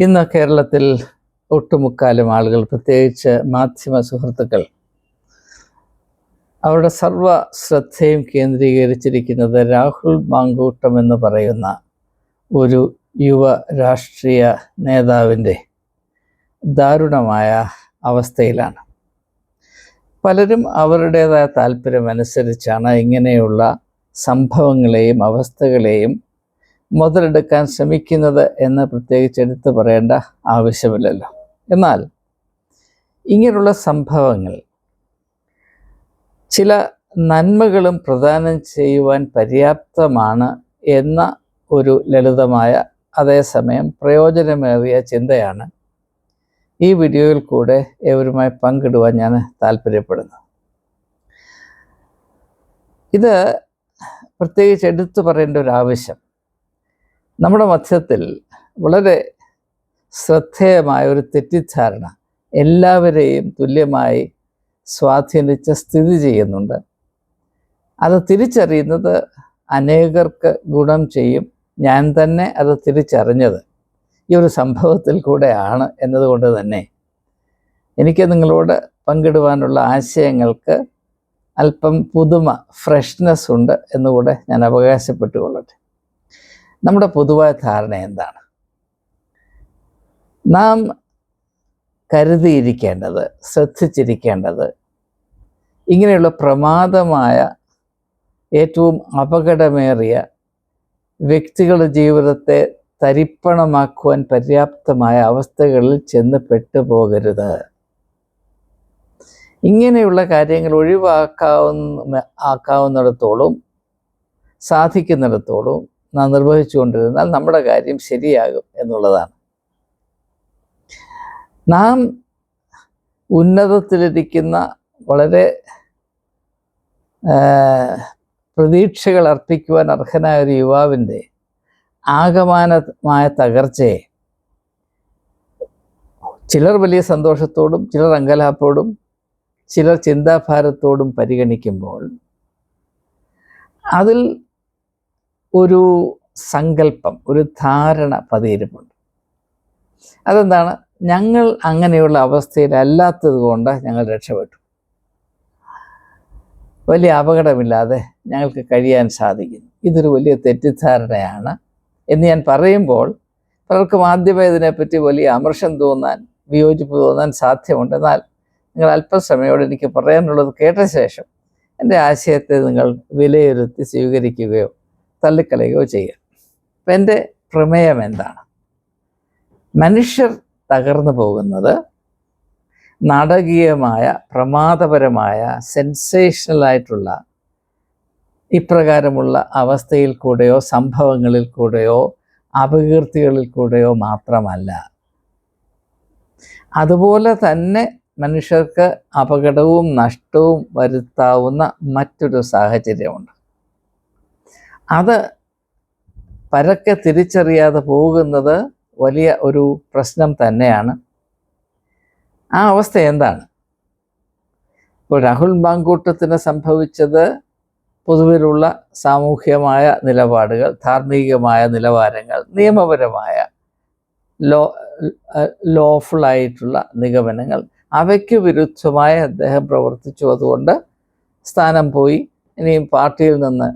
ഇന്ന് കേരളത്തിൽ ഒട്ടുമുക്കാലും ആളുകൾ പ്രത്യേകിച്ച് മാധ്യമ സുഹൃത്തുക്കൾ അവരുടെ സർവ ശ്രദ്ധയും കേന്ദ്രീകരിച്ചിരിക്കുന്നത് രാഹുൽ മാങ്കൂട്ടം എന്ന് പറയുന്ന ഒരു യുവ രാഷ്ട്രീയ നേതാവിന്റെ ദാരുണമായ അവസ്ഥയിലാണ്. പലരും അവരുടേതായ താല്പര്യമനുസരിച്ചാണ് ഇങ്ങനെയുള്ള സംഭവങ്ങളെയും അവസ്ഥകളെയും മുതലെടുക്കാൻ ശ്രമിക്കുന്നത് എന്ന് പ്രത്യേകിച്ച് എടുത്തു പറയേണ്ട ആവശ്യമില്ലല്ലോ. എന്നാൽ ഇങ്ങനെയുള്ള സംഭവങ്ങൾ ചില നന്മകളും പ്രദാനം ചെയ്യുവാൻ പര്യാപ്തമാണ് എന്ന ഒരു ലളിതമായ അതേസമയം പ്രയോജനമേറിയ ചിന്തയാണ് ഈ വീഡിയോയിൽ കൂടെ ഏവരുമായി പങ്കിടുവാൻ ഞാൻ താല്പര്യപ്പെടുന്നു. ഇത് പ്രത്യേകിച്ച് എടുത്തു പറയേണ്ട ഒരു ആവശ്യം. നമ്മുടെ മധ്യത്തിൽ വളരെ ശ്രദ്ധേയമായ ഒരു തെറ്റിദ്ധാരണ എല്ലാവരെയും തുല്യമായി സ്വാധീനിച്ച് സ്ഥിതി ചെയ്യുന്നുണ്ട്. അത് തിരിച്ചറിയുന്നത് അനേകർക്ക് ഗുണം ചെയ്യും. ഞാൻ തന്നെ അത് തിരിച്ചറിഞ്ഞത് ഈ ഒരു സംഭവത്തിൽ കൂടെയാണ് എന്നതുകൊണ്ട് തന്നെ. എനിക്ക് നിങ്ങളോട് പങ്കിടുവാനുള്ള ആശയങ്ങൾക്ക് അല്പം പുതുമ ഫ്രഷ്നെസ് ഉണ്ട് എന്നുകൂടെ ഞാൻ അവകാശപ്പെട്ടുകൊള്ളട്ടെ. നമ്മുടെ പൊതുവായ ധാരണ എന്താണ്? നാം കരുതിയിരിക്കേണ്ടത് ശ്രദ്ധിച്ചിരിക്കേണ്ടത് ഇങ്ങനെയുള്ള പ്രമാദമായ ഏറ്റവും അപകടമേറിയ വ്യക്തികളുടെ ജീവിതത്തെ തരിപ്പണമാക്കുവാൻ പര്യാപ്തമായ അവസ്ഥകളിൽ ചെന്ന് പെട്ടുപോകരുത്. ഇങ്ങനെയുള്ള കാര്യങ്ങൾ ഒഴിവാക്കാവുന്ന ആക്കാവുന്നിടത്തോളം സാധിക്കുന്നിടത്തോളം നാം നിർവഹിച്ചുകൊണ്ടിരുന്നാൽ നമ്മുടെ കാര്യം ശരിയാകും എന്നുള്ളതാണ്. നാം ഉന്നതത്തിലിരിക്കുന്ന വളരെ പ്രതീക്ഷകൾ അർപ്പിക്കുവാൻ അർഹനായ ഒരു യുവാവിന്റെ ആകമാനമായ തകർച്ചയെ ചിലർ വലിയ സന്തോഷത്തോടും ചിലർ അങ്കലാപ്പോടും ചിലർ ചിന്താഭാരത്തോടും പരിഗണിക്കുമ്പോൾ അതിൽ ഒരു സങ്കല്പം ഒരു ധാരണ പതിയിരുപ്പുണ്ട്. അതെന്താണ്? ഞങ്ങൾ അങ്ങനെയുള്ള അവസ്ഥയിലല്ലാത്തത് കൊണ്ട് ഞങ്ങൾ രക്ഷപ്പെട്ടു. വലിയ അപകടമില്ലാതെ ഞങ്ങൾക്ക് കഴിയാൻ സാധിക്കുന്നു. ഇതൊരു വലിയ തെറ്റിദ്ധാരണയാണ് എന്ന് ഞാൻ പറയുമ്പോൾ പലർക്കും ആദ്യമേ ഇതിനെപ്പറ്റി വലിയ അമർഷം തോന്നാൻ വിയോജിപ്പ് തോന്നാൻ സാധ്യമുണ്ട് എന്നാൽ നിങ്ങൾ അല്പസമയോടെ എനിക്ക് പറയാനുള്ളത് കേട്ട ശേഷം എന്റെ ആശയത്തെ നിങ്ങൾ വിലയിരുത്തി സ്വീകരിക്കുകയോ തള്ളിക്കളയുകയോ ചെയ്യുക അപ്പം എന്റെ പ്രമേയം എന്താണ്? മനുഷ്യർ തകർന്നു പോകുന്നത് നാടകീയമായ പ്രമാദപരമായ സെൻസേഷണലായിട്ടുള്ള ഇപ്രകാരമുള്ള അവസ്ഥയിൽ കൂടെയോ സംഭവങ്ങളിൽ കൂടെയോ അപകീർത്തികളിൽ കൂടെയോ മാത്രമല്ല. അതുപോലെ തന്നെ മനുഷ്യർക്ക് അപകടവും നഷ്ടവും വരുത്താവുന്ന മറ്റൊരു സാഹചര്യമുണ്ട്. അത് പരക്കെ തിരിച്ചറിയാതെ പോകുന്നത് വലിയ ഒരു പ്രശ്നം തന്നെയാണ്. ആ അവസ്ഥ എന്താണ്? ഇപ്പോൾ രാഹുൽ മാങ്കൂട്ടത്തിന് സംഭവിച്ചത് പൊതുവിലുള്ള സാമൂഹ്യമായ നിലപാടുകൾ ധാർമ്മികമായ നിലവാരങ്ങൾ നിയമപരമായ ലോ ലോഫുള്ളായിട്ടുള്ള നിഗമനങ്ങൾ അവയ്ക്ക് വിരുദ്ധമായി അദ്ദേഹം പ്രവർത്തിച്ചു. അതുകൊണ്ട് സ്ഥാനം പോയി. ഇനിയും പാർട്ടിയിൽ നിന്ന്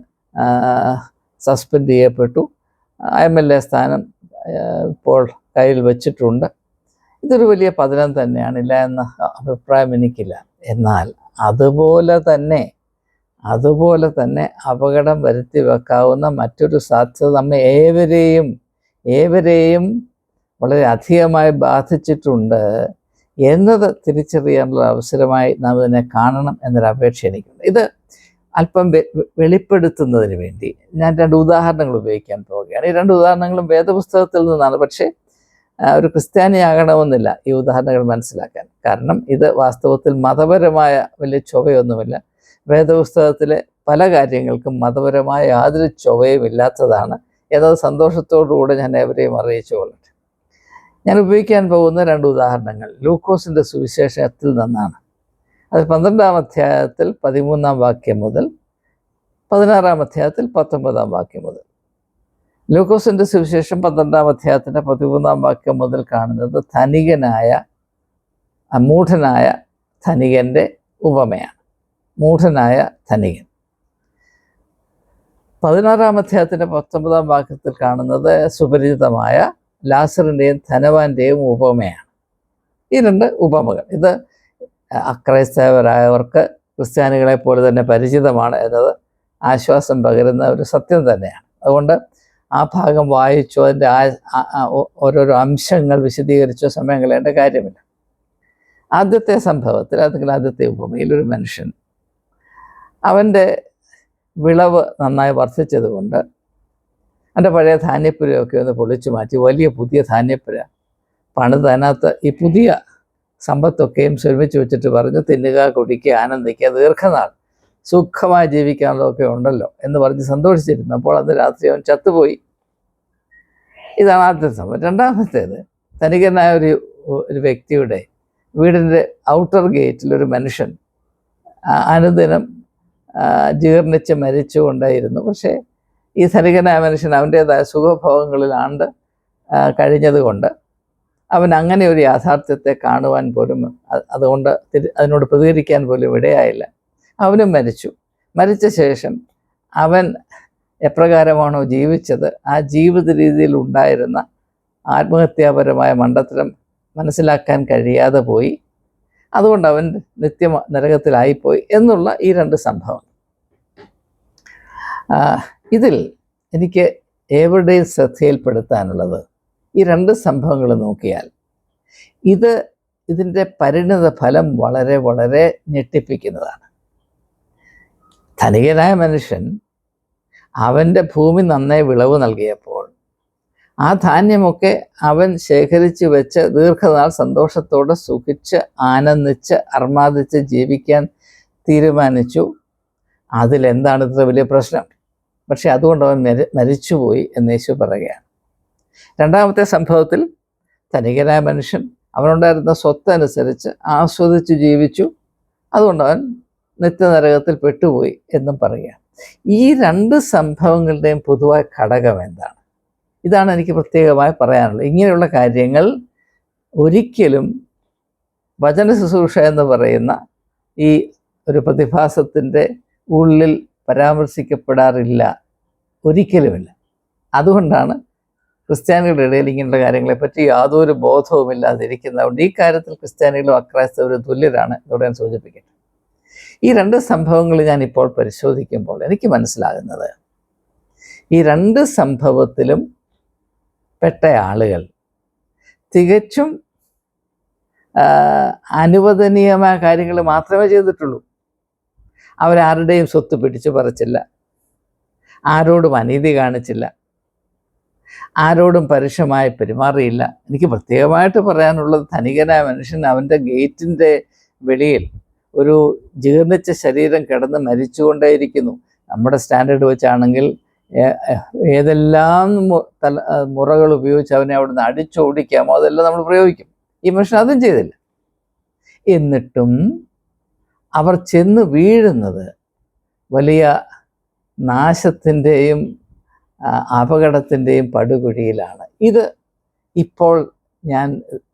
സസ്പെൻഡ് ചെയ്യപ്പെട്ടു. എം എൽ എ സ്ഥാനം ഇപ്പോൾ കയ്യിൽ വച്ചിട്ടുണ്ട്. ഇതൊരു വലിയ പതനം തന്നെയാണ് ഇല്ല എന്ന അഭിപ്രായം എനിക്കില്ല. എന്നാൽ അതുപോലെ തന്നെ അതുപോലെ തന്നെ അപകടം വരുത്തി വെക്കാവുന്ന മറ്റൊരു സാധ്യത നമ്മെ ഏവരെയും ഏവരെയും വളരെ അധികമായി ബാധിച്ചിട്ടുണ്ട് എന്നത് തിരിച്ചറിയാനുള്ള അവസരമായി നാം ഇതിനെ കാണണം എന്നൊരു അപേക്ഷ എനിക്കുണ്ട്. ഇത് അല്പം വെളിപ്പെടുത്തുന്നതിന് വേണ്ടി ഞാൻ രണ്ട് ഉദാഹരണങ്ങൾ ഉപയോഗിക്കാൻ പോവുകയാണ്. ഈ രണ്ട് ഉദാഹരണങ്ങളും വേദപുസ്തകത്തിൽ നിന്നാണ്. പക്ഷേ ഒരു ക്രിസ്ത്യാനിയാകണമെന്നില്ല ഈ ഉദാഹരണങ്ങൾ മനസ്സിലാക്കാൻ. കാരണം ഇത് വാസ്തവത്തിൽ മതപരമായ വലിയ ചൊവയൊന്നുമില്ല. വേദപുസ്തകത്തിലെ പല കാര്യങ്ങൾക്കും മതപരമായ യാതൊരു ചൊവയും ഇല്ലാത്തതാണ് എന്നത് സന്തോഷത്തോടുകൂടെ ഞാൻ എവരെയും അറിയിച്ചു കൊള്ളട്ടെ. ഞാൻ ഉപയോഗിക്കാൻ പോകുന്ന രണ്ട് ഉദാഹരണങ്ങൾ ലൂക്കോസിന്റെ സുവിശേഷത്തിൽ നിന്നാണ്. അത് പന്ത്രണ്ടാം അധ്യായത്തിൽ പതിമൂന്നാം വാക്യം മുതൽ പതിനാറാം അധ്യായത്തിൽ പത്തൊമ്പതാം വാക്യം മുതൽ. ലൂക്കോസിന്റെ സുവിശേഷം പന്ത്രണ്ടാം അധ്യായത്തിന്റെ പതിമൂന്നാം വാക്യം മുതൽ കാണുന്നത് ധനികനായ മൂഢനായ ധനികന്റെ ഉപമയാണ്. മൂഢനായ ധനികൻ. പതിനാറാം അധ്യായത്തിന്റെ പത്തൊമ്പതാം വാക്യത്തിൽ കാണുന്നത് സുപരിചിതമായ ലാസറിന്റെയും ധനവാന്റെയും ഉപമയാണ്. ഈ രണ്ട് ഉപമകൾ. ഇത് അക്രൈസ്തവരായവർക്ക് ക്രിസ്ത്യാനികളെ പോലെ തന്നെ പരിചിതമാണ് എന്നത് ആശ്വാസം പകരുന്ന ഒരു സത്യം തന്നെയാണ്. അതുകൊണ്ട് ആ ഭാഗം വായിച്ചോ അതിന്റെ ഓരോരോ അംശങ്ങൾ വിശദീകരിച്ചോ സമയം കളയേണ്ട കാര്യമില്ല. ആദ്യത്തെ സംഭവത്തിൽ അല്ലെങ്കിൽ ആദ്യത്തെ ഉപമയിൽ ഒരു മനുഷ്യൻ അവന്റെ വിളവ് നന്നായി വർദ്ധിച്ചതുകൊണ്ട് എന്റെ പഴയ ധാന്യപ്പുരയൊക്കെ ഒന്ന് പൊളിച്ചു മാറ്റി വലിയ പുതിയ ധാന്യപ്പുര. പണിത് അതിനകത്ത് ഈ പുതിയ സമ്പത്തൊക്കെയും ശ്രമിച്ചു വെച്ചിട്ട് പറഞ്ഞു തിന്നുക കുടിക്കുക ആനന്ദിക്കുക ദീർഘനാൾ സുഖമായി ജീവിക്കാനുള്ളതൊക്കെ ഉണ്ടല്ലോ എന്ന് പറഞ്ഞ് സന്തോഷിച്ചിരുന്നു അപ്പോൾ അന്ന് രാത്രി അവൻ ചത്തുപോയി. ഇതാണ് ആദ്യത്തെ സംഭവം. രണ്ടാമത്തേത് തനികനായ ഒരു ഒരു വ്യക്തിയുടെ വീടിന്റെ ഔട്ടർ ഗേറ്റിൽ ഒരു മനുഷ്യൻ അനുദിനം ജീർണിച്ച് മരിച്ചുകൊണ്ടായിരുന്നു. പക്ഷേ ഈ ധനികനായ മനുഷ്യൻ അവന്റേതായ സുഖഭോഗങ്ങളിലാണ്ട് കഴിഞ്ഞതുകൊണ്ട് അവൻ അങ്ങനെ ഒരു യാഥാർത്ഥ്യത്തെ കാണുവാൻ പോലും അതുകൊണ്ട് അതിനോട് പ്രതികരിക്കാൻ പോലും ഇടയായില്ല. അവനും മരിച്ചു. മരിച്ച ശേഷം അവൻ എപ്രകാരമാണോ ജീവിച്ചത്? ആ ജീവിത രീതിയിൽ ഉണ്ടായിരുന്ന ആത്മഹത്യാപരമായ മണ്ടത്തരം മനസ്സിലാക്കാൻ കഴിയാതെ പോയി. അതുകൊണ്ട് അവൻ നിത്യ നരകത്തിലായിപ്പോയി എന്നുള്ള ഈ രണ്ട് സംഭവം. ഇതിൽ എനിക്ക് ഏവരുടെയും ശ്രദ്ധയിൽപ്പെടുത്താനുള്ളത് ഈ രണ്ട് സംഭവങ്ങൾ നോക്കിയാൽ ഇത് ഇതിന്റെ പരിണിത ഫലം വളരെ വളരെ ഞെട്ടിപ്പിക്കുന്നതാണ്. ധനികനായ മനുഷ്യൻ അവന്റെ ഭൂമി നന്നായി വിളവ് നൽകിയപ്പോൾ ആ ധാന്യമൊക്കെ അവൻ ശേഖരിച്ച് വെച്ച് ദീർഘനാൾ സന്തോഷത്തോടെ സുഖിച്ച് ആനന്ദിച്ച് അർമാദിച്ച് ജീവിക്കാൻ തീരുമാനിച്ചു. അതിലെന്താണ് ഇത്ര വലിയ പ്രശ്നം? പക്ഷെ അതുകൊണ്ട് അവൻ മരി മരിച്ചുപോയി എന്ന് യേശു പറയുകയാണ്. രണ്ടാമത്തെ സംഭവത്തിൽ ധനികനായ മനുഷ്യൻ അവനുണ്ടായിരുന്ന സ്വത്ത് അനുസരിച്ച് ആസ്വദിച്ച് ജീവിച്ചു. അതുകൊണ്ട് അവൻ നിത്യനരകത്തിൽ പെട്ടുപോയി എന്നും പറയുക. ഈ രണ്ട് സംഭവങ്ങളുടെയും പൊതുവായ ഘടകം എന്താണ്? ഇതാണ് എനിക്ക് പ്രത്യേകമായി പറയാനുള്ളത്. ഇങ്ങനെയുള്ള കാര്യങ്ങൾ ഒരിക്കലും വചന ശുശ്രൂഷ എന്ന് പറയുന്ന ഈ ഒരു പ്രതിഭാസത്തിന്റെ ഉള്ളിൽ പരാമർശിക്കപ്പെടാറില്ല. ഒരിക്കലുമില്ല. അതുകൊണ്ടാണ് ക്രിസ്ത്യാനികളുടെ ഇടയിൽ ഇങ്ങനെയുള്ള കാര്യങ്ങളെപ്പറ്റി യാതൊരു ബോധവുമില്ലാതിരിക്കുന്നതുകൊണ്ട് ഈ കാര്യത്തിൽ ക്രിസ്ത്യാനികളും അക്രൈസ്തവരും തുല്യരാണ് എന്നോട് ഞാൻ സൂചിപ്പിക്കട്ടെ. ഈ രണ്ട് സംഭവങ്ങൾ ഞാൻ ഇപ്പോൾ പരിശോധിക്കുമ്പോൾ എനിക്ക് മനസ്സിലാകുന്നത് ഈ രണ്ട് സംഭവത്തിലും പെട്ട ആളുകൾ തികച്ചും അനുവദനീയമായ കാര്യങ്ങൾ മാത്രമേ ചെയ്തിട്ടുള്ളൂ. അവരാരുടെയും സ്വത്ത് പിടിച്ചു പറിച്ചില്ല. ആരോടും അനീതി കാണിച്ചില്ല. ആരോടും പരുഷമായി പെരുമാറിയില്ല. എനിക്ക് പ്രത്യേകമായിട്ട് പറയാനുള്ളത് ധനികനായ മനുഷ്യൻ അവന്റെ ഗേറ്റിന്റെ വെളിയിൽ ഒരു ജീർണിച്ച ശരീരം കിടന്ന് മരിച്ചുകൊണ്ടേയിരിക്കുന്നു. നമ്മുടെ സ്റ്റാൻഡേർഡ് വെച്ചാണെങ്കിൽ ഏതെല്ലാം തല മുറകൾ ഉപയോഗിച്ച് അവനെ അവിടുന്ന് അടിച്ചോടിക്കാമോ അതെല്ലാം നമ്മൾ പ്രയോഗിക്കും. ഈ മനുഷ്യൻ അതും ചെയ്തില്ല. എന്നിട്ടും അവർ ചെന്ന് വീഴുന്നത് വലിയ നാശത്തിന്റെയും അപകടത്തിന്റെയും പടുകുഴിയിലാണ്. ഇത് ഇപ്പോൾ ഞാൻ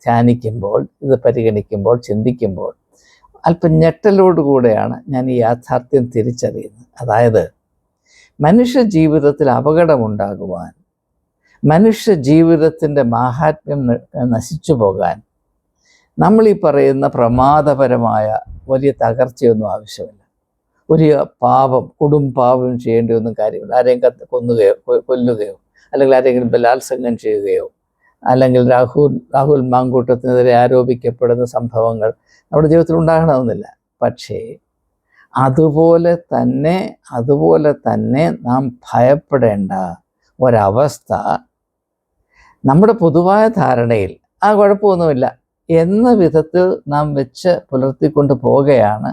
ധ്യാനിക്കുമ്പോൾ ഇത് പരിഗണിക്കുമ്പോൾ ചിന്തിക്കുമ്പോൾ അല്പം ഞെട്ടലോടുകൂടെയാണ് ഞാൻ ഈ യാഥാർത്ഥ്യം തിരിച്ചറിയുന്നത്. അതായത് മനുഷ്യ ജീവിതത്തിൽ അപകടമുണ്ടാകുവാൻ മനുഷ്യ ജീവിതത്തിന്റെ മാഹാത്മ്യം നശിച്ചു പോകാൻ നമ്മൾ ഈ പറയുന്ന പ്രമാദപരമായ വലിയ തകർച്ചയൊന്നും ആവശ്യമില്ല. ഒരു പാപം കൊടും പാപം ചെയ്യേണ്ടി ഒന്നും കാര്യമില്ല. ആരെയും കത്ത് കൊന്നുകയോ കൊല്ലുകയോ അല്ലെങ്കിൽ ആരെങ്കിലും ബലാത്സംഗം ചെയ്യുകയോ അല്ലെങ്കിൽ രാഹുൽ രാഹുൽ മാങ്കൂട്ടത്തിനെതിരെ ആരോപിക്കപ്പെടുന്ന സംഭവങ്ങൾ നമ്മുടെ ജീവിതത്തിൽ ഉണ്ടാകണമെന്നില്ല. പക്ഷേ അതുപോലെ തന്നെ അതുപോലെ തന്നെ നാം ഭയപ്പെടേണ്ട ഒരവസ്ഥ നമ്മുടെ പൊതുവായ ധാരണയിൽ ആ കുഴപ്പമൊന്നുമില്ല. എന്ന വിധത്തിൽ നാം വെച്ച് പുലർത്തിക്കൊണ്ട് പോവുകയാണ്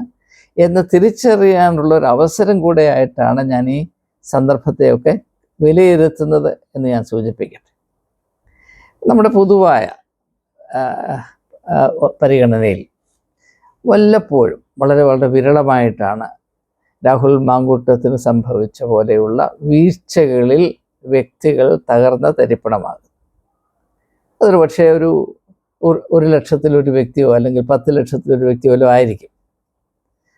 എന്ന് തിരിച്ചറിയാനുള്ള ഒരു അവസരം കൂടെ ആയിട്ടാണ് ഞാൻ ഈ സന്ദർഭത്തെയൊക്കെ വിലയിരുത്തുന്നത് എന്ന് ഞാൻ സൂചിപ്പിക്കട്ടെ. നമ്മുടെ പൊതുവായ പരിഗണനയിൽ വല്ലപ്പോഴും വളരെ വളരെ വിരളമായിട്ടാണ് രാഹുൽ മാങ്കൂട്ടത്തിന് സംഭവിച്ച പോലെയുള്ള വീഴ്ചകളിൽ വ്യക്തികൾ തകർന്ന തരിപ്പണമാകും അതൊരു പക്ഷേ ഒരു ഒരു- ലക്ഷത്തിലൊരു വ്യക്തിയോ അല്ലെങ്കിൽ പത്ത് ലക്ഷത്തിലൊരു വ്യക്തിയോ ആയിരിക്കും.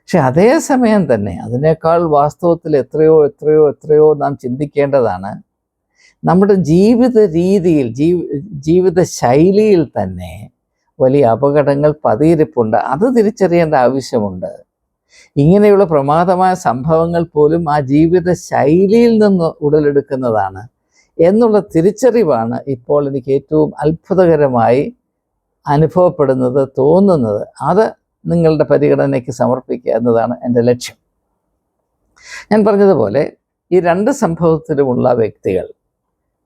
പക്ഷെ അതേസമയം തന്നെ അതിനേക്കാൾ വാസ്തവത്തിൽ എത്രയോ എത്രയോ എത്രയോ നാം ചിന്തിക്കേണ്ടതാണ്. നമ്മുടെ ജീവിത രീതിയിൽ ജീവ ജീവിത ശൈലിയിൽ തന്നെ വലിയ അപകടങ്ങൾ പതിയിരിപ്പുണ്ട്. അത് തിരിച്ചറിയേണ്ട ആവശ്യമുണ്ട്. ഇങ്ങനെയുള്ള പ്രമാദമായ സംഭവങ്ങൾ പോലും ആ ജീവിത ശൈലിയിൽ നിന്ന് ഉടലെടുക്കുന്നതാണ് എന്നുള്ള തിരിച്ചറിവാണ് ഇപ്പോൾ എനിക്ക് ഏറ്റവും അത്ഭുതകരമായി അനുഭവപ്പെടുന്നത് തോന്നുന്നത്. അത് നിങ്ങളുടെ പരിഗണനയ്ക്ക് സമർപ്പിക്കുക എന്നതാണ് എന്റെ ലക്ഷ്യം. ഞാൻ പറഞ്ഞതുപോലെ ഈ രണ്ട് സംഭവത്തിലുമുള്ള വ്യക്തികൾ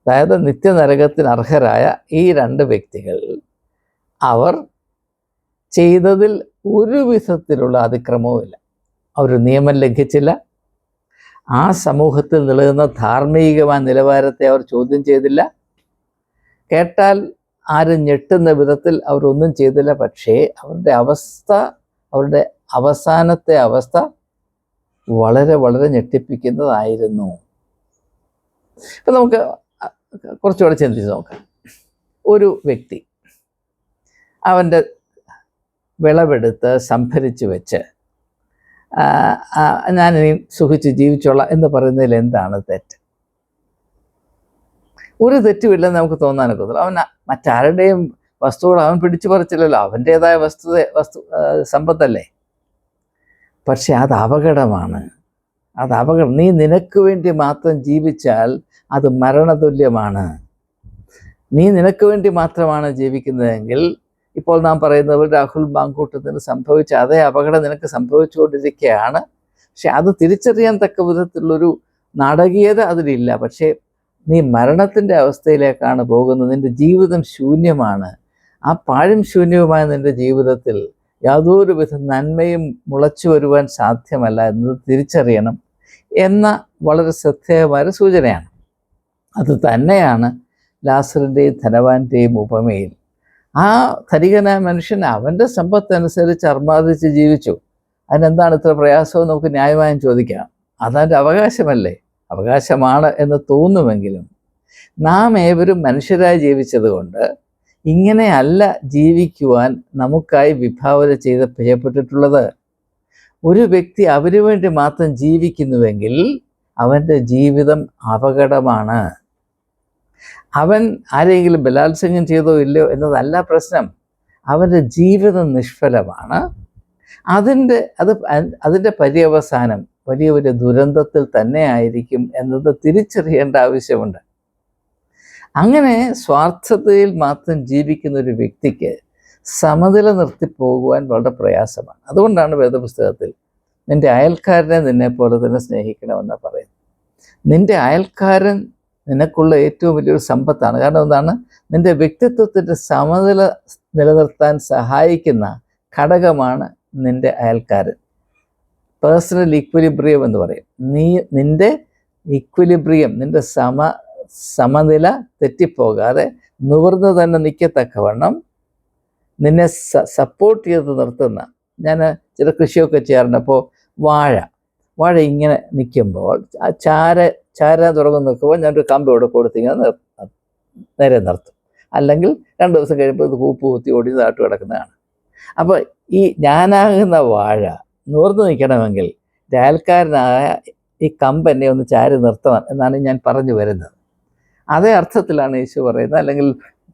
അതായത് നിത്യനരകത്തിന് അർഹരായ ഈ രണ്ട് വ്യക്തികൾ അവർ ചെയ്തതിൽ ഒരു വിധത്തിലുള്ള അതിക്രമവുമില്ല അവർ നിയമം ലംഘിച്ചില്ല. ആ സമൂഹത്തിൽ നിലനിന്ന ധാർമ്മികമായ നിലവാരത്തെ അവർ ചോദ്യം ചെയ്തില്ല. കേട്ടാൽ ആരും ഞെട്ടുന്ന വിധത്തിൽ അവരൊന്നും ചെയ്തില്ല. പക്ഷേ അവരുടെ അവസ്ഥ അവരുടെ അവസാനത്തെ അവസ്ഥ വളരെ വളരെ ഞെട്ടിപ്പിക്കുന്നതായിരുന്നു. ഇപ്പം നമുക്ക് കുറച്ചുകൂടെ ചിന്തിച്ച് നോക്കാം. ഒരു വ്യക്തി അവന്റെ വിളവെടുത്ത് സംഭരിച്ച് വെച്ച് ഞാനിനി സുഖിച്ച് ജീവിച്ചോളാം എന്ന് പറയുന്നതിൽ എന്താണ് തെറ്റ്? ഒരു തെറ്റുമില്ലെന്ന് നമുക്ക് തോന്നാനൊക്കത്തില്ല അവൻ മറ്റാരുടെയും വസ്തുക്കൾ അവൻ പിടിച്ചു പറിച്ചില്ലല്ലോ. അവന്റേതായ വസ്തു വസ്തു സമ്പത്തല്ലേ? പക്ഷെ അത് അപകടമാണ്. അത് അപകടം. നീ നിനക്ക് വേണ്ടി മാത്രം ജീവിച്ചാൽ അത് മരണതുല്യമാണ്. നീ നിനക്ക് വേണ്ടി മാത്രമാണ് ജീവിക്കുന്നതെങ്കിൽ ഇപ്പോൾ നാം പറയുന്നത് പോലെ രാഹുൽ ബാങ്കൂട്ടത്തിന് സംഭവിച്ച അതേ അപകടം നിനക്ക് സംഭവിച്ചുകൊണ്ടിരിക്കുകയാണ്. പക്ഷെ അത് തിരിച്ചറിയാൻ തക്ക വിധത്തിലുള്ളൊരു നാടകീയത അതിലില്ല. പക്ഷേ നീ മരണത്തിന്റെ അവസ്ഥയിലേക്കാണ് പോകുന്നത്. നിന്റെ ജീവിതം ശൂന്യമാണ്. ആ പാഴും ശൂന്യവുമായ നിന്റെ ജീവിതത്തിൽ യാതൊരു വിധ നന്മയും മുളച്ചു വരുവാൻ സാധ്യമല്ല എന്നത് തിരിച്ചറിയണം എന്ന വളരെ ശ്രദ്ധേയമായ സൂചനയാണ്. അത് തന്നെയാണ് ലാസറിന്റെയും ധനവാന്റെയും ഉപമയിൽ. ആ ധനികനായ മനുഷ്യൻ അവന്റെ സമ്പത്തനുസരിച്ച് അർമാദിച്ച് ജീവിച്ചു. അതിനെന്താണ് ഇത്ര പ്രയാസവും? നമുക്ക് ന്യായമായും ചോദിക്കാം. അതവന്റെ അവകാശമല്ലേ? അവകാശമാണ് എന്ന് തോന്നുമെങ്കിലും നാം ഏവരും മനുഷ്യരായി ജീവിച്ചതുകൊണ്ട് ഇങ്ങനെയല്ല ജീവിക്കുവാൻ നമുക്കായി വിഭാവന ചെയ്ത് ചെയ്യപ്പെട്ടിട്ടുള്ളത് ഒരു വ്യക്തി അവന് വേണ്ടി മാത്രം ജീവിക്കുന്നുവെങ്കിൽ അവന്റെ ജീവിതം അപകടമാണ്. അവൻ ആരെങ്കിലും ബലാത്സംഗം ചെയ്തോ ഇല്ലയോ എന്നതല്ല പ്രശ്നം. അവന്റെ ജീവിതം നിഷ്ഫലമാണ്. അതിന്റെ അത് അതിന്റെ പര്യവസാനം വലിയ ഒരു ദുരന്തത്തിൽ തന്നെ ആയിരിക്കും എന്നത് തിരിച്ചറിയേണ്ട ആവശ്യമുണ്ട്. അങ്ങനെ സ്വാർത്ഥതയിൽ മാത്രം ജീവിക്കുന്ന ഒരു വ്യക്തിക്ക് സമനില നിർത്തി പോകുവാൻ വളരെ പ്രയാസമാണ്. അതുകൊണ്ടാണ് വേദപുസ്തകത്തിൽ നിന്റെ അയൽക്കാരനെ നിന്നെ പോലെ തന്നെ സ്നേഹിക്കണമെന്ന് പറയുന്നത്. നിന്റെ അയൽക്കാരൻ നിനക്കുള്ള ഏറ്റവും വലിയൊരു സമ്പത്താണ്. കാരണം എന്താണ്? നിന്റെ വ്യക്തിത്വത്തിന്റെ സമനില നിലനിർത്താൻ സഹായിക്കുന്ന ഘടകമാണ് നിന്റെ അയൽക്കാരൻ. പേഴ്സണൽ ഇക്വിലിബ്രിയം എന്ന് പറയും. നീ നിന്റെ ഇക്വിലിബ്രിയം നിന്റെ സമ സമനില തെറ്റിപ്പോകാതെ നിവർന്ന് തന്നെ നിൽക്കത്തക്കവണ്ണം നിന്നെ സപ്പോർട്ട് ചെയ്ത് നിർത്തുന്ന ഞാൻ ചില കൃഷിയൊക്കെ ചെയ്യാറുണ്ട്. അപ്പോൾ വാഴ വാഴ ഇങ്ങനെ നിൽക്കുമ്പോൾ ചാര ചാര തുറന്ന് നിൽക്കുമ്പോൾ ഞാനൊരു കമ്പ് ഇവിടെ കൊടുത്തിങ്ങനെ നേരെ നിർത്തും. അല്ലെങ്കിൽ രണ്ട് ദിവസം കഴിയുമ്പോൾ ഇത് പൂപ്പ് കുത്തി ഓടി നാട്ട് കിടക്കുന്നതാണ്. അപ്പോൾ ഈ ഞാനാകുന്ന വാഴ നൂർന്നു നിൽക്കണമെങ്കിൽ അയൽക്കാരനായ ഈ കമ്പനെ ഒന്ന് ചാരി നിർത്തണം എന്നാണ് ഞാൻ പറഞ്ഞു വരുന്നത്. അതേ അർത്ഥത്തിലാണ് യേശു പറയുന്നത്. അല്ലെങ്കിൽ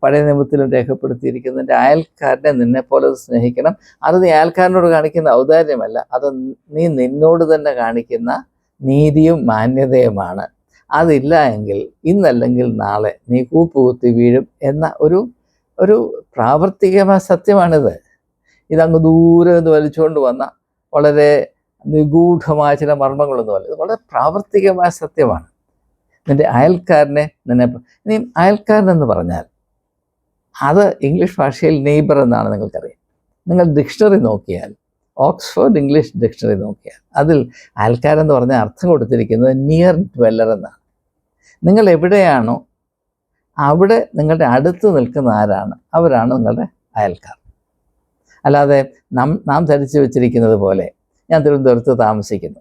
പഴയ നിയമത്തിലും രേഖപ്പെടുത്തിയിരിക്കുന്നത് എന്റെ അയൽക്കാരനെ നിന്നെ പോലെ സ്നേഹിക്കണം. അത് നീ അയൽക്കാരനോട് കാണിക്കുന്ന ഔദാര്യമല്ല. അത് നീ നിന്നോട് തന്നെ കാണിക്കുന്ന നീതിയും മാന്യതയുമാണ്. അതില്ല എങ്കിൽ ഇന്നല്ലെങ്കിൽ നാളെ നീ കൂപ്പുകുത്തി വീഴും എന്ന ഒരു ഒരു പ്രാവർത്തികമായ സത്യമാണിത്. ഇതങ്ങ് ദൂരെ നിന്ന് വലിച്ചുകൊണ്ട് വന്ന വളരെ നിഗൂഢമായ ചില മർമ്മങ്ങളൊന്നുമല്ല ഇത് വളരെ പ്രാവർത്തികമായ സത്യമാണ്. നിന്റെ അയൽക്കാരനെ നിന്നെ ഇനി അയൽക്കാരനെന്ന് പറഞ്ഞാൽ അത് ഇംഗ്ലീഷ് ഭാഷയിൽ നെയ്ബർ എന്നാണ് നിങ്ങൾക്കറിയാം. നിങ്ങൾ ഡിക്ഷണറി നോക്കിയാൽ ഓക്സ്ഫോർഡ് ഇംഗ്ലീഷ് ഡിക്ഷണറി നോക്കിയാൽ അതിൽ അയൽക്കാരെന്ന് പറഞ്ഞ അർത്ഥം കൊടുത്തിരിക്കുന്നത് നിയർ ഡ്വെല്ലർ എന്നാണ്. നിങ്ങൾ എവിടെയാണോ അവിടെ നിങ്ങളുടെ അടുത്ത് നിൽക്കുന്ന ആരാണ് അവരാണ് നിങ്ങളുടെ അയൽക്കാർ. അല്ലാതെ നാം നാം ധരിച്ചു വെച്ചിരിക്കുന്നത് പോലെ ഞാൻ തിരുവനന്തപുരത്ത് താമസിക്കുന്നു.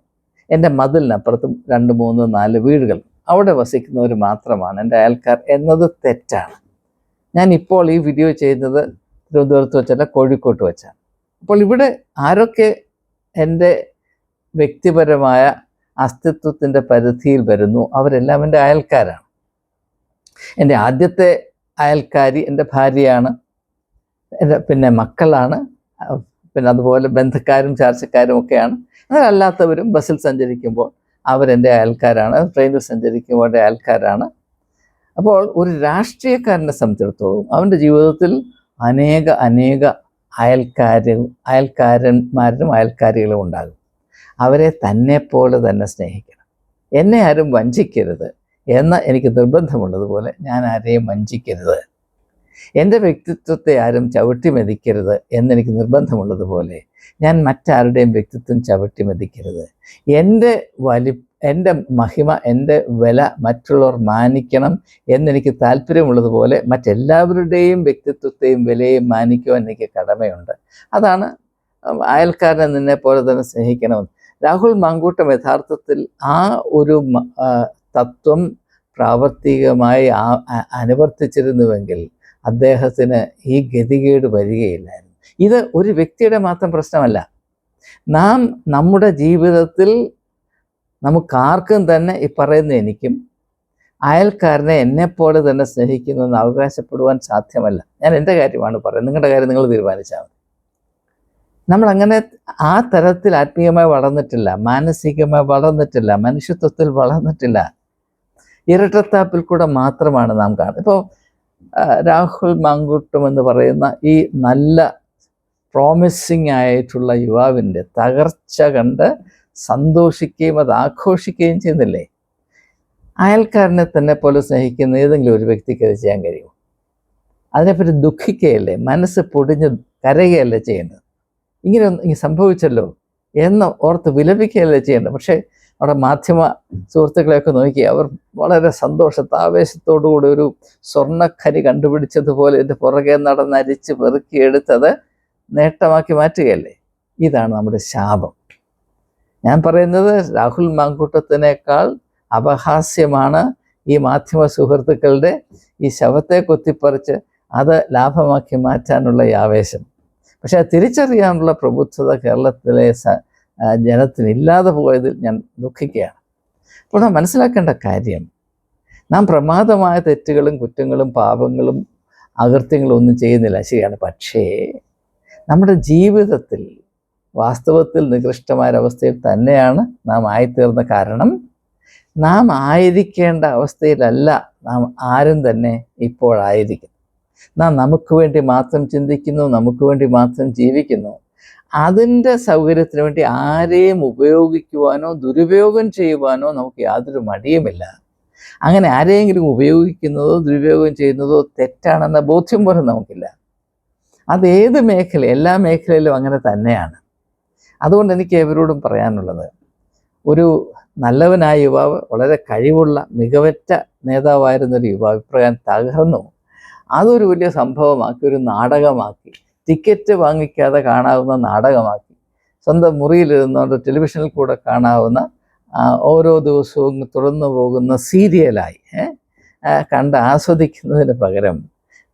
എന്റെ മതിലിനപ്പുറത്ത് രണ്ട് മൂന്ന് നാല് വീടുകൾ അവിടെ വസിക്കുന്നവർ മാത്രമാണ് എന്റെ അയൽക്കാർ എന്നത് തെറ്റാണ്. ഞാൻ ഇപ്പോൾ ഈ വീഡിയോ ചെയ്യുന്നത് തിരുവനന്തപുരത്ത് വെച്ചല്ല കോഴിക്കോട്ട് വെച്ചാണ്. അപ്പോൾ ഇവിടെ ആരൊക്കെ എന്റെ വ്യക്തിപരമായ അസ്തിത്വത്തിന്റെ പരിധിയിൽ വരുന്നു അവരെല്ലാം എന്റെ അയൽക്കാരാണ്. എന്റെ ആദ്യത്തെ അയൽക്കാരി എന്റെ ഭാര്യയാണ്. പിന്നെ മക്കളാണ്. പിന്നെ അതുപോലെ ബന്ധുക്കാരും ചാർച്ചക്കാരും ഒക്കെയാണ്. എന്നാൽ അല്ലാത്തവരും ബസ്സിൽ സഞ്ചരിക്കുമ്പോൾ അവരെന്റെ അയൽക്കാരാണ് ട്രെയിനിൽ സഞ്ചരിക്കുമ്പോൾ എന്റെ അയൽക്കാരാണ്. അപ്പോൾ ഒരു രാഷ്ട്രീയക്കാരനെ സംബന്ധിച്ചിടത്തോളം അവന്റെ ജീവിതത്തിൽ അനേക അനേക അയൽക്കാരും അയൽക്കാരന്മാരും അയൽക്കാരികളും ഉണ്ടാകും. അവരെ തന്നെ പോലെ തന്നെ സ്നേഹിക്കണം. എന്നെ ആരും വഞ്ചിക്കരുത് എന്ന എനിക്ക് നിർബന്ധമുള്ളതുപോലെ ഞാൻ ആരെയും വഞ്ചിക്കരുത്. എന്റെ വ്യക്തിത്വത്തെ ആരും ചവിട്ടി മെതിക്കരുത് എന്നെനിക്ക് നിർബന്ധമുള്ളതുപോലെ. ഞാൻ മറ്റാരുടെയും വ്യക്തിത്വം ചവിട്ടി മെതിക്കരുത്. എന്റെ വലി എന്റെ മഹിമ എന്റെ വില മറ്റുള്ളവർ മാനിക്കണം എന്നെനിക്ക് താല്പര്യമുള്ളതുപോലെ മറ്റെല്ലാവരുടെയും വ്യക്തിത്വത്തെയും വിലയും മാനിക്കുവാൻ എനിക്ക് കടമയുണ്ട്. അതാണ് അയൽക്കാരനെ നിന്നെ പോലെ തന്നെ സ്നേഹിക്കണമെന്ന്. രാഹുൽ മാങ്കൂട്ടം യഥാർത്ഥത്തിൽ ആ ഒരു തത്വം പ്രാവർത്തികമായി അനുവർത്തിച്ചിരുന്നുവെങ്കിൽ അദ്ദേഹത്തിന് ഈ ഗതികേട് വരികയില്ലായിരുന്നു. ഇത് ഒരു വ്യക്തിയുടെ മാത്രം പ്രശ്നമല്ല. നാം നമ്മുടെ ജീവിതത്തിൽ നമുക്കാർക്കും തന്നെ ഈ പറയുന്ന എനിക്കും അയൽക്കാരനെ എന്നെപ്പോലെ തന്നെ സ്നേഹിക്കുന്നതെന്ന് അവകാശപ്പെടുവാൻ സാധ്യമല്ല. ഞാൻ എന്റെ കാര്യമാണ് പറയുന്നത്. നിങ്ങളുടെ കാര്യം നിങ്ങൾ തീരുമാനിച്ചാൽ മതി. നമ്മളങ്ങനെ ആ തരത്തിൽ ആത്മീയമായി വളർന്നിട്ടില്ല മാനസികമായി വളർന്നിട്ടില്ല മനുഷ്യത്വത്തിൽ വളർന്നിട്ടില്ല. ഇരട്ടത്താപ്പിൽ കൂടെ മാത്രമാണ് നാം കാണുന്നത്. ഇപ്പോൾ രാഹുൽ മാങ്കൂട്ടം എന്ന് പറയുന്ന ഈ നല്ല പ്രോമിസിങ് ആയിട്ടുള്ള യുവാവിന്റെ തകർച്ച കണ്ട് സന്തോഷിക്കുകയും അത് ആഘോഷിക്കുകയും ചെയ്യുന്നില്ലേ? അയൽക്കാരനെ തന്നെ പോലെ സ്നേഹിക്കുന്ന ഏതെങ്കിലും ഒരു വ്യക്തിക്ക് അത് ചെയ്യാൻ കഴിയുമോ? അതിനെപ്പറ്റി ദുഃഖിക്കുകയല്ലേ? മനസ്സ് പൊടിഞ്ഞ് കരയുകയല്ലേ ചെയ്യുന്നത്? ഇങ്ങനെ സംഭവിച്ചല്ലോ എന്ന് ഓർത്ത് വിലപിക്കുകയല്ലേ ചെയ്യേണ്ടത് പക്ഷേ അവിടെ മാധ്യമ സുഹൃത്തുക്കളെയൊക്കെ നോക്കി അവർ വളരെ സന്തോഷത്തെ ആവേശത്തോടുകൂടി ഒരു സ്വർണഖനി കണ്ടുപിടിച്ചതുപോലെ ഇതിന്റെ പുറകെ നടന്ന് അരിച്ച് പെറുക്കിയെടുത്തത് നേട്ടമാക്കി മാറ്റുകയല്ലേ? ഇതാണ് നമ്മുടെ ശാപം. ഞാൻ പറയുന്നത് രാഹുൽ മാങ്കൂട്ടത്തിനേക്കാൾ അപഹാസ്യമാണ് ഈ മാധ്യമ സുഹൃത്തുക്കളുടെ ഈ ശവത്തെ കൊത്തിപ്പറിച്ച് അത് ലാഭമാക്കി മാറ്റാനുള്ള ഈ ആവേശം. പക്ഷെ തിരിച്ചറിയാനുള്ള പ്രബുദ്ധത കേരളത്തിലെ സ ഇല്ലാതെ പോയതിൽ ഞാൻ ദുഃഖിക്കുകയാണ്. അപ്പോൾ നാം മനസ്സിലാക്കേണ്ട കാര്യം നാം പ്രമാദമായ തെറ്റുകളും കുറ്റങ്ങളും പാപങ്ങളും അകൃത്യങ്ങളും ഒന്നും ചെയ്യുന്നില്ല. ശരിയാണ്. പക്ഷേ നമ്മുടെ ജീവിതത്തിൽ വാസ്തവത്തിൽ നികൃഷ്ടമായ ഒരവസ്ഥയിൽ തന്നെയാണ് നാം ആയിത്തീർന്ന കാരണം. നാം ആയിരിക്കേണ്ട അവസ്ഥയിലല്ല നാം ആരും തന്നെ ഇപ്പോഴായിരിക്കുന്നു നാം നമുക്ക് വേണ്ടി മാത്രം ചിന്തിക്കുന്നു നമുക്ക് വേണ്ടി മാത്രം ജീവിക്കുന്നു. അതിന്റെ സൗകര്യത്തിന് വേണ്ടി ആരെയും ഉപയോഗിക്കുവാനോ ദുരുപയോഗം ചെയ്യുവാനോ നമുക്ക് യാതൊരു മടിയുമില്ല. അങ്ങനെ ആരെയെങ്കിലും ഉപയോഗിക്കുന്നതോ ദുരുപയോഗം ചെയ്യുന്നതോ തെറ്റാണെന്ന ബോധ്യം പോലും നമുക്കില്ല. അത് ഏത് മേഖല എല്ലാ മേഖലയിലും അങ്ങനെ തന്നെയാണ്. അതുകൊണ്ട് എനിക്ക് എവരോടും പറയാനുള്ളത് ഒരു നല്ലവനായ യുവാവ് വളരെ കഴിവുള്ള മികവറ്റ നേതാവായിരുന്നൊരു യുവാവ് ഇപ്രകാരം തകർന്നു. അതൊരു വലിയ സംഭവമാക്കി ഒരു നാടകമാക്കി. ടിക്കറ്റ് വാങ്ങിക്കാതെ കാണാവുന്ന നാടകമാക്കി. സ്വന്തം മുറിയിലിരുന്നുകൊണ്ട് ടെലിവിഷനിൽ കൂടെ കാണാവുന്ന ഓരോ ദിവസവും തുടർന്നു പോകുന്ന സീരിയലായി കണ്ട് ആസ്വദിക്കുന്നതിന് പകരം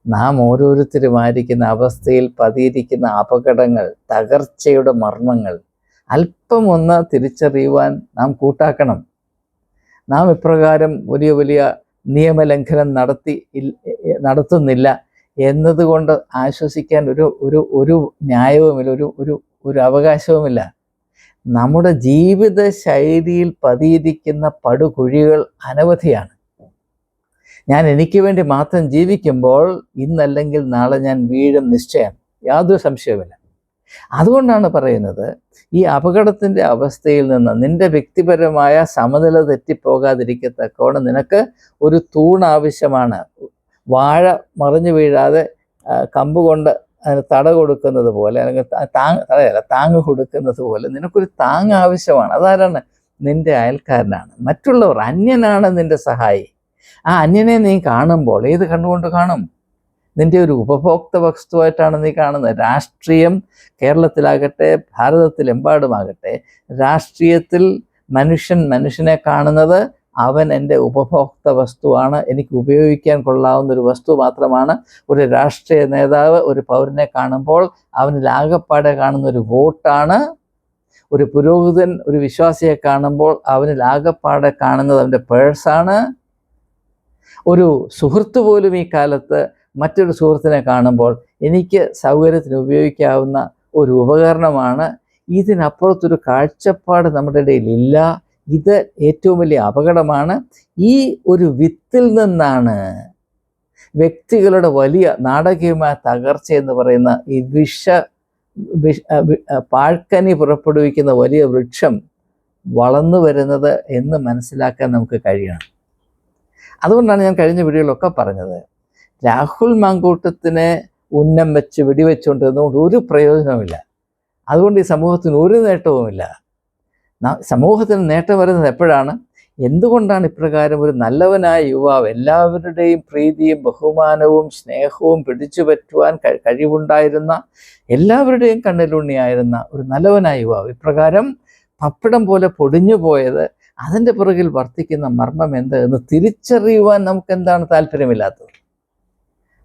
നാം ഓരോരുത്തരുമായിരിക്കുന്ന അവസ്ഥയിൽ പതിയിരിക്കുന്ന അപകടങ്ങൾ തകർച്ചയുടെ മർമ്മങ്ങൾ അല്പം ഒന്ന് തിരിച്ചറിയുവാൻ നാം കൂട്ടാക്കണം. നാം ഇപ്രകാരം വലിയ വലിയ നിയമലംഘനം നടത്തി നടത്തുന്നില്ല. എന്നതുകൊണ്ട് ആശ്വസിക്കാൻ ഒരു ഒരു ഒരു ന്യായവുമില്ല ഒരു ഒരു ഒരു അവകാശവുമില്ല. നമ്മുടെ ജീവിത ശൈലിയിൽ പതിയിരിക്കുന്ന പടുകുഴികൾ അനവധിയാണ്. ഞാൻ എനിക്ക് വേണ്ടി മാത്രം ജീവിക്കുമ്പോൾ ഇന്നല്ലെങ്കിൽ നാളെ ഞാൻ വീഴും നിശ്ചയം. യാതൊരു സംശയവുമില്ല. അതുകൊണ്ടാണ് പറയുന്നത് ഈ അപകടത്തിന്റെ അവസ്ഥയിൽ നിന്ന് നിന്റെ വ്യക്തിപരമായ സമനില തെറ്റിപ്പോകാതിരിക്കത്തക്കോണം നിനക്ക് ഒരു തൂൺ ആവശ്യമാണ് വാഴ മറിഞ്ഞു വീഴാതെ കമ്പ് കൊണ്ട് അതിന് തട കൊടുക്കുന്നത് പോലെ അല്ലെങ്കിൽ താങ് തടയല്ല താങ് കൊടുക്കുന്നത് പോലെ നിനക്കൊരു താങ് ആവശ്യമാണ്. അതാരാണ്? നിന്റെ അയൽക്കാരനാണ്. മറ്റുള്ളവർ അന്യനാണ് നിന്റെ സഹായി. ആ അന്യനെ നീ കാണുമ്പോൾ ഏത് കണ്ടുകൊണ്ട് കാണും? നിന്റെ ഒരു ഉപഭോക്ത വസ്തുവായിട്ടാണ് നീ കാണുന്നത്. രാഷ്ട്രീയം കേരളത്തിലാകട്ടെ ഭാരതത്തിലെമ്പാടുമാകട്ടെ രാഷ്ട്രീയത്തിൽ മനുഷ്യൻ മനുഷ്യനെ കാണുന്നത് അവൻ എന്റെ ഉപഭോക്ത വസ്തുവാണ്. എനിക്ക് ഉപയോഗിക്കാൻ കൊള്ളാവുന്ന ഒരു വസ്തു മാത്രമാണ്. ഒരു രാഷ്ട്രീയ നേതാവ് ഒരു പൗരനെ കാണുമ്പോൾ അവനിൽ ആകപ്പാടെ കാണുന്ന ഒരു വോട്ടാണ്. ഒരു പുരോഹിതൻ ഒരു വിശ്വാസിയെ കാണുമ്പോൾ അവനിൽ ആകപ്പാടെ കാണുന്നത് അവന്റെ പേഴ്സാണ് ഒരു സുഹൃത്ത് പോലും ഈ കാലത്ത് മറ്റൊരു സുഹൃത്തിനെ കാണുമ്പോൾ എനിക്ക് സൗകര്യത്തിന് ഉപയോഗിക്കാവുന്ന ഒരു ഉപകരണമാണ്. ഇതിനപ്പുറത്തൊരു കാഴ്ചപ്പാട് നമ്മുടെ ഇടയിൽ ഇല്ല. ഇത് ഏറ്റവും വലിയ അപകടമാണ്. ഈ ഒരു വിത്തിൽ നിന്നാണ് വ്യക്തികളുടെ വലിയ നാടകീയമായ തകർച്ച എന്ന് പറയുന്ന ഈ വിഷ വിഷ പാഴ്ക്കനി പുറപ്പെടുവിക്കുന്ന വലിയ വൃക്ഷം വളർന്നു വരുന്നത് എന്ന് മനസ്സിലാക്കാൻ നമുക്ക് കഴിയണം. അതുകൊണ്ടാണ് ഞാൻ കഴിഞ്ഞ വീഡിയോയിലൊക്കെ പറഞ്ഞത്. രാഹുൽ മാങ്കൂട്ടത്തിനെ ഉന്നം വെച്ച് വെടിവെച്ചുകൊണ്ടിരുന്നതുകൊണ്ട് ഒരു പ്രയോജനവുമില്ല. അതുകൊണ്ട് ഈ സമൂഹത്തിന് ഒരു നേട്ടവുമില്ല. സമൂഹത്തിന് നേട്ടം വരുന്നത് എപ്പോഴാണ്? എന്തുകൊണ്ടാണ് ഇപ്രകാരം ഒരു നല്ലവനായ യുവാവ് എല്ലാവരുടെയും പ്രീതിയും ബഹുമാനവും സ്നേഹവും പിടിച്ചു പറ്റുവാൻ കഴിവുണ്ടായിരുന്ന എല്ലാവരുടെയും കണ്ണിലുണ്ണിയായിരുന്ന ഒരു നല്ലവനായ യുവാവ്? ഇപ്രകാരം പപ്പടം പോലെ പൊടിഞ്ഞു പോയത് അതിന്റെ പുറകിൽ വർത്തിക്കുന്ന മർമ്മം എന്ത്? എന്ന് തിരിച്ചറിയുവാൻ നമുക്ക് എന്താണ് താല്പര്യമില്ലാത്തത്?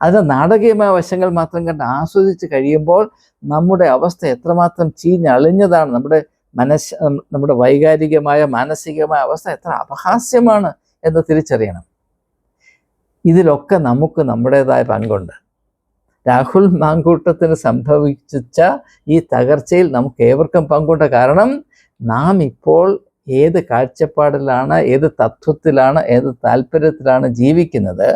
അതിന് നാടകീയമായ വശങ്ങൾ മാത്രം കണ്ട് ആസ്വദിച്ച് കഴിയുമ്പോൾ നമ്മുടെ അവസ്ഥ എത്രമാത്രം ചീഞ്ഞളിഞ്ഞതാണ്. നമ്മുടെ മനസ് നമ്മുടെ വൈകാരികമായ മാനസികമായ അവസ്ഥ എത്ര അപഹാസ്യമാണ് എന്ന് തിരിച്ചറിയണം. ഇതിലൊക്കെ നമുക്ക് നമ്മുടേതായ പങ്കുണ്ട്. രാഹുൽ മാങ്കൂട്ടത്തിന് സംഭവിച്ച ഈ തകർച്ചയിൽ നമുക്ക് ഏവർക്കും പങ്കുണ്ട്. കാരണം നാം ഇപ്പോൾ ഏത് കാഴ്ചപ്പാടിലാണ് ഏത് തത്വത്തിലാണ് ഏത് താല്പര്യത്തിലാണ് ജീവിക്കുന്നത്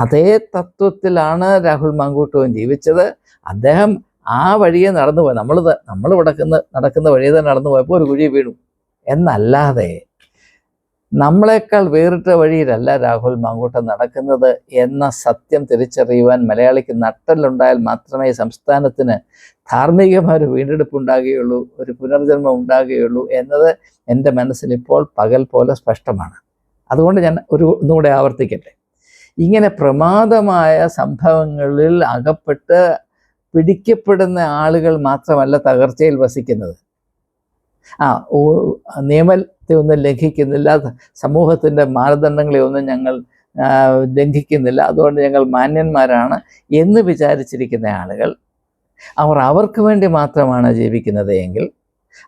അതേ തത്വത്തിലാണ് രാഹുൽ മാങ്കൂട്ടവും ജീവിച്ചത്. അദ്ദേഹം ആ വഴിയെ നടന്നു പോയി. നമ്മൾ നമ്മൾ നടക്കുന്ന നടക്കുന്ന വഴിയെ തന്നെ നടന്നു പോയപ്പോൾ ഒരു കുഴി വീണു. എന്നല്ലാതെ നമ്മളെക്കാൾ വേറിട്ട വഴിയിലല്ല രാഹുൽ മാങ്കൂട്ടം നടക്കുന്നത് എന്ന സത്യം തിരിച്ചറിയുവാൻ മലയാളിക്ക് നട്ടലുണ്ടായാൽ മാത്രമേ സംസ്ഥാനത്തിന് ധാർമ്മികമായ ഒരു വീണ്ടെടുപ്പ് ഉണ്ടാകുകയുള്ളൂ ഒരു പുനർജന്മം ഉണ്ടാകുകയുള്ളൂ എന്നത് എന്റെ മനസ്സിൽ ഇപ്പോൾ പകൽ പോലെ സ്പഷ്ടമാണ്. അതുകൊണ്ട് ഞാൻ ഒരു ഒന്നുകൂടെ ആവർത്തിക്കട്ടെ. ഇങ്ങനെ പ്രമാദമായ സംഭവങ്ങളിൽ അകപ്പെട്ട് പിടിക്കപ്പെടുന്ന ആളുകൾ മാത്രമല്ല തകർച്ചയിൽ വസിക്കുന്നത്. ആ നിയമത്തെ ഒന്നും ലംഘിക്കുന്നില്ല സമൂഹത്തിന്റെ മാനദണ്ഡങ്ങളെ ഒന്നും ഞങ്ങൾ ലംഘിക്കുന്നില്ല. അതുകൊണ്ട് ഞങ്ങൾ മാന്യന്മാരാണ് എന്ന് വിചാരിച്ചിരിക്കുന്ന ആളുകൾ അവർ അവർക്ക് വേണ്ടി മാത്രമാണ് ജീവിക്കുന്നത് എങ്കിൽ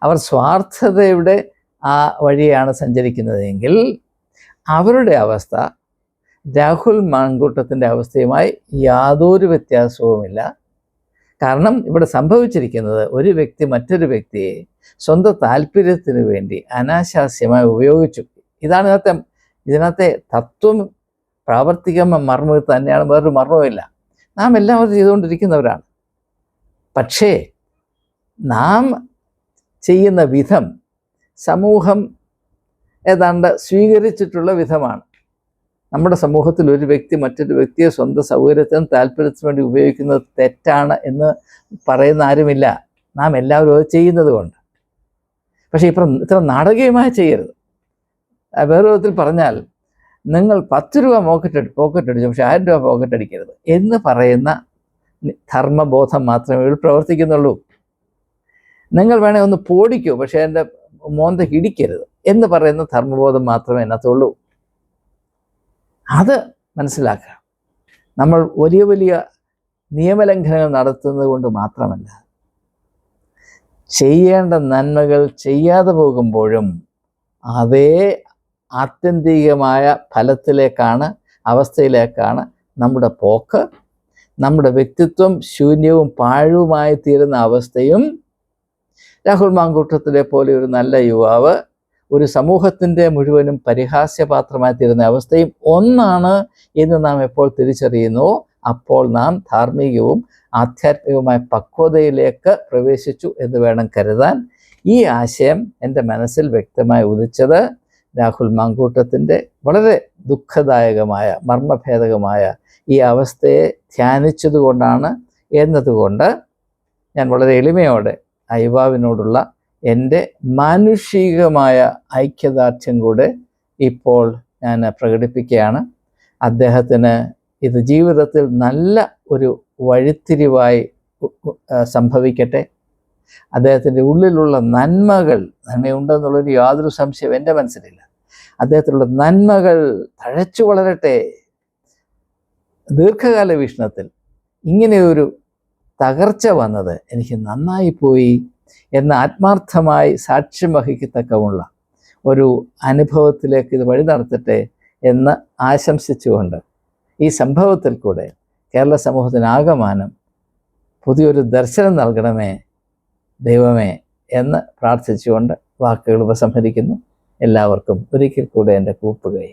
അവർ സ്വാർത്ഥതയുടെ ആ വഴിയാണ് സഞ്ചരിക്കുന്നതെങ്കിൽ അവരുടെ അവസ്ഥ രാഹുൽ മാങ്കൂട്ടത്തിന്റെ അവസ്ഥയുമായി യാതൊരു വ്യത്യാസവുമില്ല. കാരണം ഇവിടെ സംഭവിച്ചിരിക്കുന്നത് ഒരു വ്യക്തി മറ്റൊരു വ്യക്തിയെ സ്വന്തം താല്പര്യത്തിന് വേണ്ടി അനാശാസ്യമായി ഉപയോഗിച്ചു. ഇതാണ് ഇതിനകത്തെ ഇതിനകത്തെ തത്വം പ്രാവർത്തിക മർമ്മം തന്നെയാണ് വേറൊരു മർമ്മമില്ല നാം എല്ലാവരും ചെയ്തുകൊണ്ടിരിക്കുന്നവരാണ്. പക്ഷേ നാം ചെയ്യുന്ന വിധം സമൂഹം ഏതാണ്ട് സ്വീകരിച്ചിട്ടുള്ള വിധമാണ്. നമ്മുടെ സമൂഹത്തിൽ ഒരു വ്യക്തി മറ്റൊരു വ്യക്തിയെ സ്വന്തം സൗകര്യത്തിനും താല്പര്യത്തിനും വേണ്ടി ഉപയോഗിക്കുന്നത് തെറ്റാണ് എന്ന് പറയുന്ന ആരുമില്ല. നാം എല്ലാവരും അത് ചെയ്യുന്നത് കൊണ്ട്. പക്ഷേ ഇപ്പം ഇത്ര നാടകീയമായി ചെയ്യരുത്. ആ, വേറെ വിധത്തിൽ പറഞ്ഞാൽ നിങ്ങൾ പത്ത് രൂപ പോക്കറ്റ് പോക്കറ്റ് അടിച്ചു പക്ഷേ ആയിരം രൂപ പോക്കറ്റ് അടിക്കരുത് എന്ന് പറയുന്ന ധർമ്മബോധം മാത്രമേ ഇവിടെ പ്രവർത്തിക്കുന്നുള്ളൂ. നിങ്ങൾ വേണേൽ ഒന്ന് പോടിക്കൂ പക്ഷേ എന്റെ മോന്തയ്ക്ക് ഇടിക്കരുത് എന്ന് പറയുന്ന ധർമ്മബോധം മാത്രമേ അതിനകത്തുള്ളൂ. അത് മനസ്സിലാക്കുക. നമ്മൾ വലിയ വലിയ നിയമലംഘനങ്ങൾ നടത്തുന്നത് കൊണ്ട് മാത്രമല്ല ചെയ്യേണ്ട നന്മകൾ ചെയ്യാതെ പോകുമ്പോഴും അതേ ആത്യന്തികമായ ഫലത്തിലേക്കാണ് അവസ്ഥയിലേക്കാണ് നമ്മുടെ പോക്ക്. നമ്മുടെ വ്യക്തിത്വം ശൂന്യവും പാഴുമായി തീരുന്ന അവസ്ഥയും രാഹുൽ മാങ്കൂട്ടത്തിലെ പോലെ ഒരു നല്ല യുവാവ് ഒരു സമൂഹത്തിന്റെ മുഴുവനും പരിഹാസ്യപാത്രമായി തീരുന്ന അവസ്ഥയും ഒന്നാണ് എന്ന് നാം എപ്പോൾ തിരിച്ചറിയുന്നു? അപ്പോൾ നാം ധാർമ്മികവും ആധ്യാത്മികവുമായ പക്വതയിലേക്ക് പ്രവേശിച്ചു എന്ന് വേണം കരുതാൻ. ഈ ആശയം എന്റെ മനസ്സിൽ വ്യക്തമായി ഉദിച്ചത് രാഹുൽ മാങ്കൂട്ടത്തിന്റെ വളരെ ദുഃഖദായകമായ മർമ്മഭേദകമായ ഈ അവസ്ഥയെ ധ്യാനിച്ചതുകൊണ്ടാണ് എന്നതുകൊണ്ട് ഞാൻ വളരെ എളിമയോടെ ആ എന്റെ മാനുഷികമായ ഐക്യദാർഢ്യം കൂടെ ഇപ്പോൾ ഞാൻ പ്രകടിപ്പിക്കുകയാണ്. അദ്ദേഹത്തിന് ഇത് ജീവിതത്തിൽ നല്ല ഒരു വഴിത്തിരിവായി സംഭവിക്കട്ടെ. അദ്ദേഹത്തിന്റെ ഉള്ളിലുള്ള നന്മകൾ നന്മയുണ്ടെന്നുള്ളൊരു യാതൊരു സംശയം എന്റെ മനസ്സിലില്ല. അദ്ദേഹത്തിലുള്ള നന്മകൾ തഴച്ചു വളരട്ടെ. ദീർഘകാല വീക്ഷണത്തിൽ ഇങ്ങനെയൊരു തകർച്ച വന്നത് എനിക്ക് നന്നായി പോയി. എന്ന് ആത്മാർത്ഥമായി സാക്ഷ്യം വഹിക്കത്തക്കമുള്ള ഒരു അനുഭവത്തിലേക്ക് ഇത് വഴി നടത്തട്ടെ എന്ന് ആശംസിച്ചുകൊണ്ട് ഈ സംഭവത്തിൽ കൂടെ കേരള സമൂഹത്തിനാകമാനം പുതിയൊരു ദർശനം നൽകണമേ ദൈവമേ എന്ന് പ്രാർത്ഥിച്ചുകൊണ്ട് വാക്കുകൾ ഉപസംഹരിക്കുന്നു. എല്ലാവർക്കും ഒരിക്കൽ കൂടെ എന്റെ കൂപ്പുകൈ